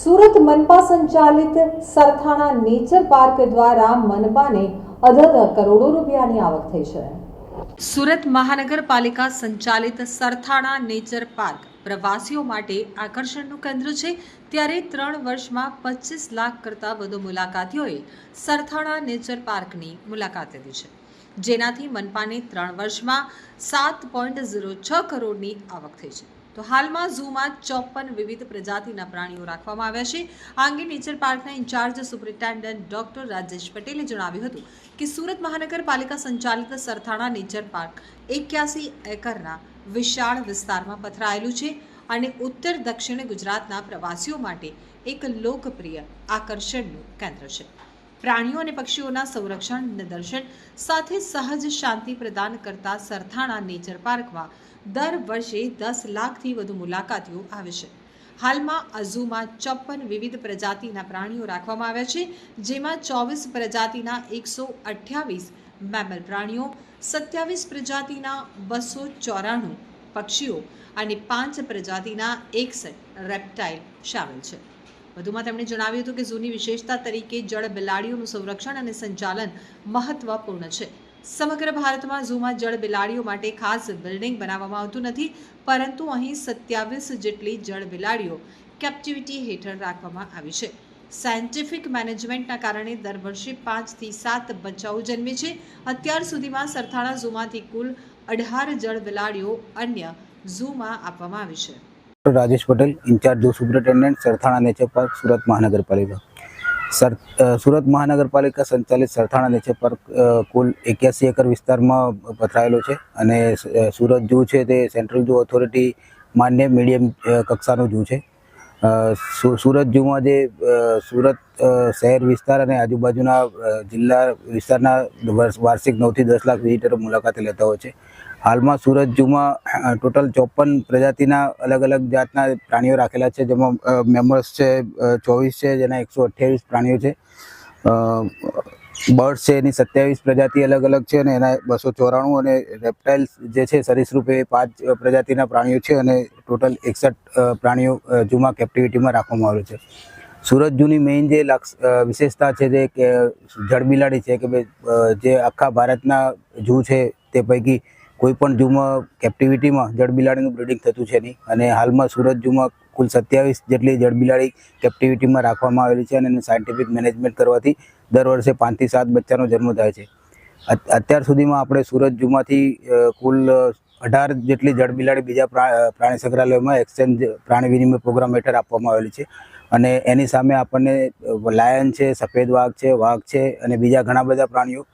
સુરત મનપા સંચાલિત Sarthana nature park દ્વારા મનપાને અધધ કરોડો રૂપિયાની આવક થઈ છે. સુરત મહાનગરપાલિકા સંચાલિત સરથાણા નેચર પાર્ક પ્રવાસીઓ માટે આકર્ષણનું કેન્દ્ર છે. ત્યારે ત્રણ વર્ષમાં પચીસ લાખ કરતાં વધુ મુલાકાતીઓએ સરથાણા નેચર પાર્કની મુલાકાત લીધી છે. જેનાથી મનપાને ત્રણ વર્ષમાં સાત પોઈન્ટ ઝીરો છ કરોડની આવક થઈ છે. તો હાલમાં ઝૂમાં ચોપન વિવિધ પ્રજાતિના પ્રાણીઓ રાખવામાં આવ્યા છે. આ અંગે nature પાર્કના in charge superintendent doctor Rajesh પટેલે જણાવ્યું હતું કે સુરત મહાનગરપાલિકા સંચાલિત સરથાણા નેચર પાર્ક એક્યાસી એકરના વિશાળ વિસ્તારમાં પથરાયેલું છે અને ઉત્તર દક્ષિણ ગુજરાતના પ્રવાસીઓ માટે એક લોકપ્રિય આકર્ષણનું કેન્દ્ર છે. પ્રાણીઓ અને પક્ષીઓના સંરક્ષણ નિદર્શન સાથે સહજ શાંતિ પ્રદાન કરતા સરથાણા નેચર પાર્કમાં દર વર્ષે દસ લાખથી વધુ મુલાકાતીઓ આવે છે. હાલમાં અઝુમાં ઝૂમાં ચોપન વિવિધ પ્રજાતિના પ્રાણીઓ રાખવામાં આવ્યા છે, જેમાં ચોવીસ પ્રજાતિના એકસો અઠ્યાવીસ મેમલ પ્રાણીઓ, સત્યાવીસ પ્રજાતિના બસો ચોરાણું પક્ષીઓ અને પાંચ પ્રજાતિના એકસઠ રેપ્ટાઇલ સામેલ છે. વધુમાં તેમણે જણાવ્યું હતું કે ઝૂની વિશેષતા તરીકે જળ બિલાડીઓનું સંરક્ષણ અને સંચાલન મહત્વપૂર્ણ છે. સમગ્ર ભારતમાં ઝૂમાં જળ બિલાડીઓ માટે ખાસ બિલ્ડિંગ બનાવવામાં આવતું નથી, પરંતુ અહીં સત્યાવીસ જેટલી જળ બિલાડીઓ કેપ્ટિવિટી હેઠળ રાખવામાં આવી છે. સાયન્ટિફિક મેનેજમેન્ટના કારણે દર વર્ષે પાંચથી સાત બચ્ચાઓ જન્મે છે. અત્યાર સુધીમાં સરથાણા ઝૂમાંથી કુલ અઢાર જળ બિલાડીઓ અન્ય ઝૂમાં આપવામાં આવી છે. Doctor Rajesh Patel, in charge zoo superintendent, Sarthana nature park, Surat મહાનગરપાલિકા. સર સુરત મહાનગરપાલિકા સંચાલિત સરથાણા નેચર પાર્ક કુલ એક્યાસી એકર વિસ્તારમાં પથરાયેલો છે અને સુરત જૂ છે તે સેન્ટ્રલ જૂ ઓથોરિટી માન્ય મીડિયમ કક્ષાનું જૂ છે. સુરત જૂમાં જે સુરત શહેર વિસ્તાર અને આજુબાજુના જિલ્લા વિસ્તારના વર્ષ- વાર્ષિક નવથી દસ લાખ વિઝિટરો મુલાકાતે લેતા હોય છે. હાલમાં સુરત ઝૂમાં ટોટલ ચોપન પ્રજાતિના અલગ અલગ જાતના પ્રાણીઓ રાખેલા છે, જેમાં મેમ્બર્સ છે ચોવીસ છે, જેના એકસો અઠ્યાવીસ પ્રાણીઓ છે. બર્ડ્સ છે, એની સત્યાવીસ પ્રજાતિ અલગ અલગ છે અને એના બસો ચોરાણું અને રેપ્ટાઇલ્સ જે છે, સરીસૃપે પાંચ પ્રજાતિના પ્રાણીઓ છે અને ટોટલ એકસઠ પ્રાણીઓ જૂમાં કેપ્ટિવિટીમાં રાખવામાં આવે છે. સુરત જૂની મેઇન જે વિશેષતા છે જે કે જળબિલાડી છે કે ભાઈ જે આખા ભારતના ઝૂ છે તે પૈકી કોઈ પણ ઝૂમાં કેપ્ટિવિટીમાં જળબિલાડીનું બ્રિડિંગ થતું છે નહીં. અને હાલમાં સુરત ઝૂમાં કુલ સત્યાવીસ જેટલી જળબિલાડી કેપ્ટિવિટીમાં રાખવામાં આવેલી છે અને એને સાયન્ટિફિક મેનેજમેન્ટ કરવાથી દર વર્ષે પાંચથી સાત બચ્ચાનો જન્મ થાય છે. અત્યાર સુધીમાં આપણે સુરત ઝૂમાંથી કુલ અઢાર જેટલી જળબિલાડી બીજા પ્રાણી સંગ્રહાલયોમાં એક્સચેન્જ પ્રાણી વિનિમય પ્રોગ્રામ હેઠળ આપવામાં આવેલી છે. અને એની સામે આપણને લાયન છે, સફેદ વાઘ છે વાઘ છે અને બીજા ઘણા બધા પ્રાણીઓ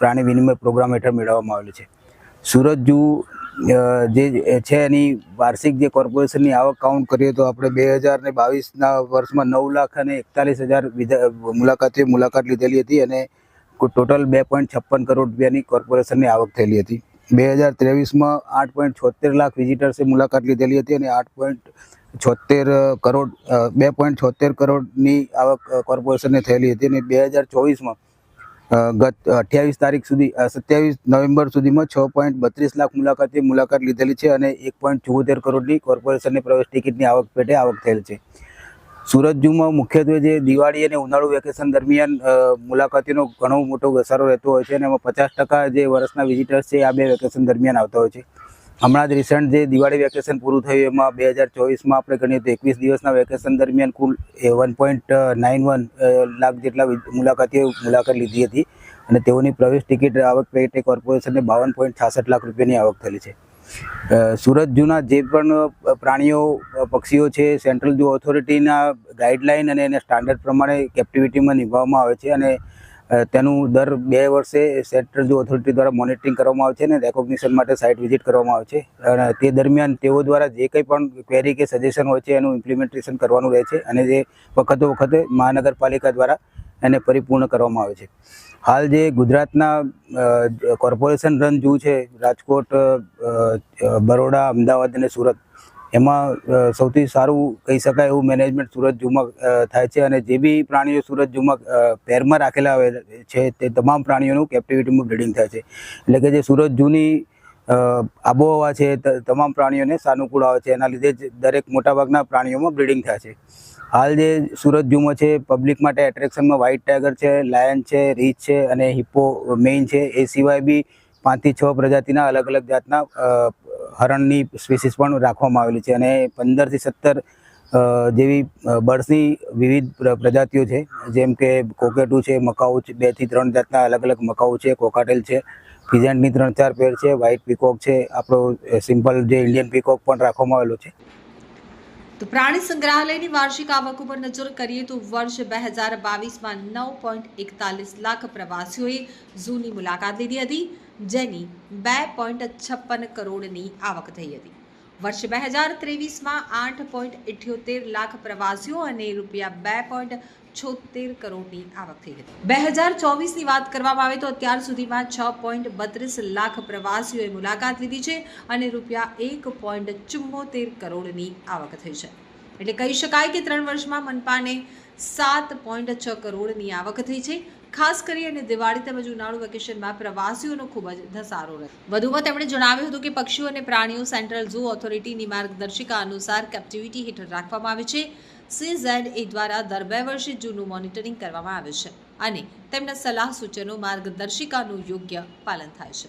પ્રાણી વિનિમય પ્રોગ્રામ હેઠળ મેળવવામાં આવેલું છે. સુરત જુ જે છે એની વાર્ષિક જે કોર્પોરેશનની આવક કાઉન્ટ કરીએ તો આપણે બે હજાર ને બાવીસના વર્ષમાં નવ લાખ અને એકતાલીસ હજાર મુલાકાતીઓ મુલાકાત લીધેલી હતી અને ટોટલ બે પોઈન્ટ છપ્પન કરોડ રૂપિયાની કોર્પોરેશનની આવક થયેલી હતી. બે હજાર ત્રેવીસમાં આઠ પોઈન્ટ છોતેર લાખ વિઝિટર્સે મુલાકાત લીધેલી હતી અને આઠ પોઈન્ટ છોતેર કરોડ બે પોઈન્ટ છોતેર કરોડની આવક કોર્પોરેશનને થયેલી હતી અને બે હજાર ચોવીસમાં ગત અઠ્યાવીસ તારીખ સુધી સત્યાવીસ નવેમ્બર સુધીમાં છ પોઈન્ટ બત્રીસ લાખ મુલાકાતી મુલાકાત લીધેલી છે અને એક પોઈન્ટ ચુંવોતેર કરોડની કોર્પોરેશનની પ્રવેશ ટિકિટની આવક પેટે આવક થયેલ છે. સુરત જૂમાં મુખ્યત્વે જે દિવાળી અને ઉનાળુ વેકેશન દરમિયાન મુલાકાતીનો ઘણો મોટો ઘસારો રહેતો હોય છે અને એમાં પચાસ ટકા જે વર્ષના વિઝિટર્સ છે આ બે વેકેશન દરમિયાન આવતા હોય છે. હમણાં જ રિસન્ટ જે દિવાળી વેકેશન પૂરું થયું, એમાં બે હજાર ચોવીસમાં આપણે ગણીએ તો એકવીસ દિવસના વેકેશન દરમિયાન કુલ one point nine one lakh જેટલા મુલાકાતીઓ મુલાકાત લીધી હતી અને તેઓની પ્રવેશ ટિકિટ આવક પેટે કોર્પોરેશનને બાવન પોઈન્ટ છાસઠ લાખ રૂપિયાની આવક થયેલી છે. સુરત જૂના જે પણ પ્રાણીઓ પક્ષીઓ છે સેન્ટ્રલ જૂ ઓથોરિટીના ગાઈડલાઇન અને એના સ્ટાન્ડર્ડ પ્રમાણે કેપ્ટિવિટીમાં નિભાવવામાં આવે છે અને તેનું દર બે વર્ષે સેન્ટ્રલ જો ઓથોરિટી દ્વારા મોનિટરિંગ કરવામાં આવે છે અને રેકોગ્નિશન માટે સાઇટ વિઝિટ કરવામાં આવે છે. અને તે દરમિયાન તેઓ દ્વારા જે કંઈ પણ ક્વેરી કે સજેશન હોય છે એનું ઇમ્પ્લિમેન્ટેશન કરવાનું રહે છે અને જે વખતો વખતે મહાનગરપાલિકા દ્વારા એને પરિપૂર્ણ કરવામાં આવે છે. હાલ જે ગુજરાતના કોર્પોરેશન રન જુ છે, રાજકોટ બરોડા, અમદાવાદ અને સુરત એમાં સૌથી સારું કહી શકાય એવું મેનેજમેન્ટ સુરત ઝૂમાં થાય છે અને જે બી પ્રાણીઓ સુરત ઝૂમાં પેરમાં રાખેલા છે તે તમામ પ્રાણીઓનું કેપ્ટિવિટીમાં બ્રીડિંગ થાય છે. એટલે કે જે સુરત ઝૂની આબોહવા છે તમામ પ્રાણીઓને સાનુકૂળ આવે છે. એના લીધે જ દરેક મોટાભાગના પ્રાણીઓમાં બ્રીડિંગ થાય છે. હાલ જે સુરત ઝૂમાં છે પબ્લિક માટે એટ્રેક્શનમાં વ્હાઇટ ટાઈગર છે લાયન છે રીચ છે અને હિપ્પો મેઇન છે. એ સિવાય બી પાંચથી છ પ્રજાતિના અલગ અલગ જાતના હરણની સ્પીસીસ પણ રાખવામાં આવેલી છે અને પંદરથી સત્તર જેવી બર્ડ્સની વિવિધ પ્ર- પ્રજાતિઓ છે. જેમ કે કોકેટુ છે, મકાઉ છે બેથી ત્રણ જાતના અલગ અલગ મકાઉ છે, કોકાટેલ છે ફિઝેન્ટની ત્રણ ચાર પેર છે, વ્હાઇટ પીકોક છે, આપણો સિમ્પલ જે ઇન્ડિયન પીકોક પણ રાખવામાં આવેલો છે. તો પ્રાણી સંગ્રહાલયની વાર્ષિક આવક ઉપર નજર કરીએ તો વર્ષ બે હજાર બાવીસમાં નવ પોઈન્ટ એકતાલીસ લાખ પ્રવાસીઓએ ઝૂની મુલાકાત લીધી હતી. જેની બે પોઈન્ટ છપ્પન કરોડની આવક થઈ હતી. વર્ષ બે હજાર ત્રેવીસમાં આઠ પોઈન્ટ ઇઠ્યોતેર લાખ પ્રવાસીઓ અને રૂપિયા બે પોઈન્ટ છોતેર કરોડની આવક થઈ હતી. બે હજાર ચોવીસની વાત કરવામાં આવે તો અત્યાર સુધીમાં છ પોઈન્ટ બત્રીસ લાખ પ્રવાસીઓએ મુલાકાત લીધી છે અને રૂપિયા એક પોઈન્ટ ચુમ્મોતેર કરોડની આવક થઈ છે. એટલે કહી શકાય કે ત્રણ વર્ષમાં મનપાને સાત પોઈન્ટ છ કરોડની આવક થઈ છે. ખાસ કરી અને દિવાળી તેમજ ઉનાળુ વેકેશનમાં પ્રવાસીઓનો ખૂબ જ ધસારો રહે વધુમાં તેમણે જણાવ્યું હતું કે પક્ષીઓ અને પ્રાણીઓ સેન્ટ્રલ ઝૂ ઓથોરિટીની માર્ગદર્શિકા અનુસાર કેપ્ટિવિટી હેઠળ રાખવામાં આવે છે. સીઝેડ એ દ્વારા દર બે વર્ષે ઝૂનું મોનિટરિંગ કરવામાં આવે છે અને તેમના સલાહ સૂચનો માર્ગદર્શિકાનું યોગ્ય પાલન થાય છે.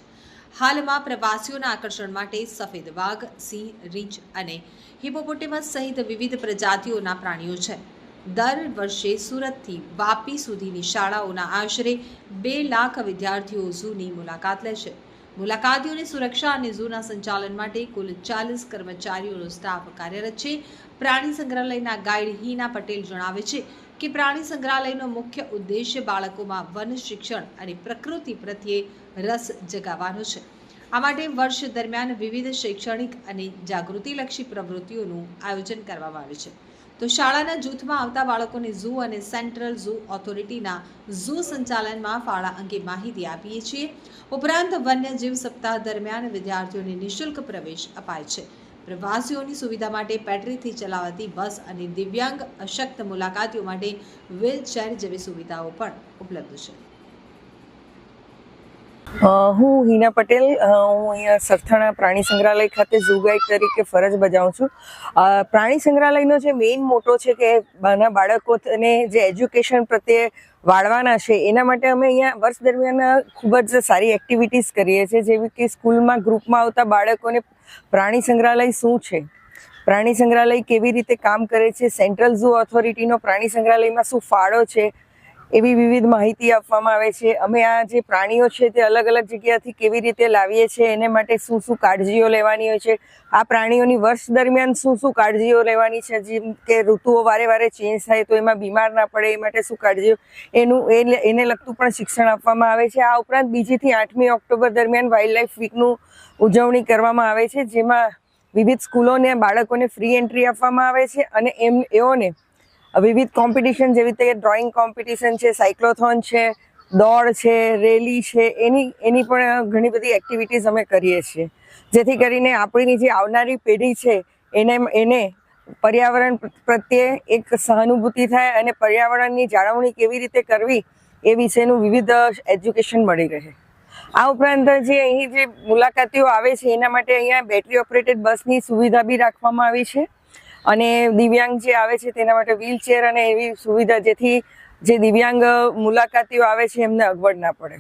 હાલમાં પ્રવાસીઓના આકર્ષણ માટે સફેદ વાઘ, સિંહ, રીંછ અને હિપોપોટેમસ સહિત વિવિધ પ્રજાતિઓના પ્રાણીઓ છે. દર વર્ષે સુરતથી વાપી સુધીની શાળાઓના આશરે બે લાખ વિદ્યાર્થીઓ ઝૂની મુલાકાત લે છે. મુલાકાતીઓની સુરક્ષા અને ઝૂના સંચાલન માટે કુલ ચાલીસ કર્મચારીઓનો સ્ટાફ કાર્યરત છે. પ્રાણી સંગ્રહાલયના ગાઈડ હિના પટેલ જણાવે છે કે પ્રાણી સંગ્રહાલયનો મુખ્ય ઉદ્દેશ્ય બાળકોમાં વન શિક્ષણ અને પ્રકૃતિ પ્રત્યે રસ જગાવવાનો છે. આ માટે વર્ષ દરમિયાન વિવિધ શૈક્ષણિક અને જાગૃતિલક્ષી પ્રવૃત્તિઓનું આયોજન કરવામાં આવે છે. તો શાળાના જૂથમાં આવતા બાળકોને ઝૂ અને સેન્ટ્રલ ઝૂ ઓથોરિટીના ઝૂ સંચાલનમાં ફાળા અંગે માહિતી આપીએ છીએ. ઉપરાંત વન્યજીવ સપ્તાહ દરમિયાન વિદ્યાર્થીઓને નિઃશુલ્ક પ્રવેશ અપાય છે. પ્રવાસીઓની સુવિધા માટે બેટરીથી ચલાવાતી બસ અને દિવ્યાંગ અશક્ત મુલાકાતીઓ માટે વ્હીલચેર જેવી સુવિધાઓ પણ ઉપલબ્ધ છે. હું હિના પટેલ હું અહીંયા સરથાણા પ્રાણી સંગ્રહાલય ખાતે ઝૂ ગાઈડ તરીકે ફરજ બજાવું છું. પ્રાણી સંગ્રહાલયનો જે મેઇન મોટો છે કે નાના બાળકોને જે એજ્યુકેશન પ્રત્યે વાળવાના છે, એના માટે અમે અહીંયા વર્ષ દરમિયાન ખૂબ જ સારી એક્ટિવિટીઝ કરીએ છીએ, જેવી કે સ્કૂલમાં ગ્રુપમાં આવતા બાળકોને પ્રાણી સંગ્રહાલય શું છે? પ્રાણી સંગ્રહાલય કેવી રીતે કામ કરે છે? સેન્ટ્રલ ઝૂ ઓથોરિટીનો પ્રાણી સંગ્રહાલયમાં શું ફાળો છે? એવી વિવિધ માહિતી આપવામાં આવે છે. અમે આ જે પ્રાણીઓ છે તે અલગ અલગ જગ્યાથી કેવી રીતે લાવીએ છીએ, એને માટે શું શું કાળજીઓ લેવાની હોય છે, આ પ્રાણીઓની વર્ષ દરમિયાન શું શું કાળજીઓ લેવાની છે, જેમ કે ઋતુઓ વારે વારે ચેન્જ થાય તો એમાં બીમાર ના પડે, એ માટે શું કાળજીઓ, એનું એને લગતું પણ શિક્ષણ આપવામાં આવે છે. આ ઉપરાંત બીજીથી આઠમી ઓક્ટોબર દરમિયાન વાઇલ્ડ લાઈફ વીકનું ઉજવણી કરવામાં આવે છે, જેમાં વિવિધ સ્કૂલોને બાળકોને ફ્રી એન્ટ્રી આપવામાં આવે છે અને એમ, એઓને વિવિધ કોમ્પિટિશન જેવી રીતે ડ્રોઈંગ કોમ્પિટિશન છે સાયક્લોથોન છે, દોડ છે, રેલી છે, એની એની પણ ઘણી બધી એક્ટિવિટીઝ અમે કરીએ છીએ. જેથી કરીને આપણી જે આવનારી પેઢી છે, એને એને પર્યાવરણ પ્રત્યે એક સહાનુભૂતિ થાય અને પર્યાવરણની જાળવણી કેવી રીતે કરવી એ વિશેનું વિવિધ એજ્યુકેશન મળી રહે. આ ઉપરાંત જે અહીં જે મુલાકાતીઓ આવે છે, એના માટે અહીંયા બેટરી ઓપરેટેડ બસની સુવિધા બી રાખવામાં આવી છે. અને દિવ્યાંગ જે આવે છે તેના માટે વ્હીલચેર અને એવી સુવિધા જેથી જે દિવ્યાંગ મુલાકાતીઓ આવે છે એમને અગવડ ના પડે.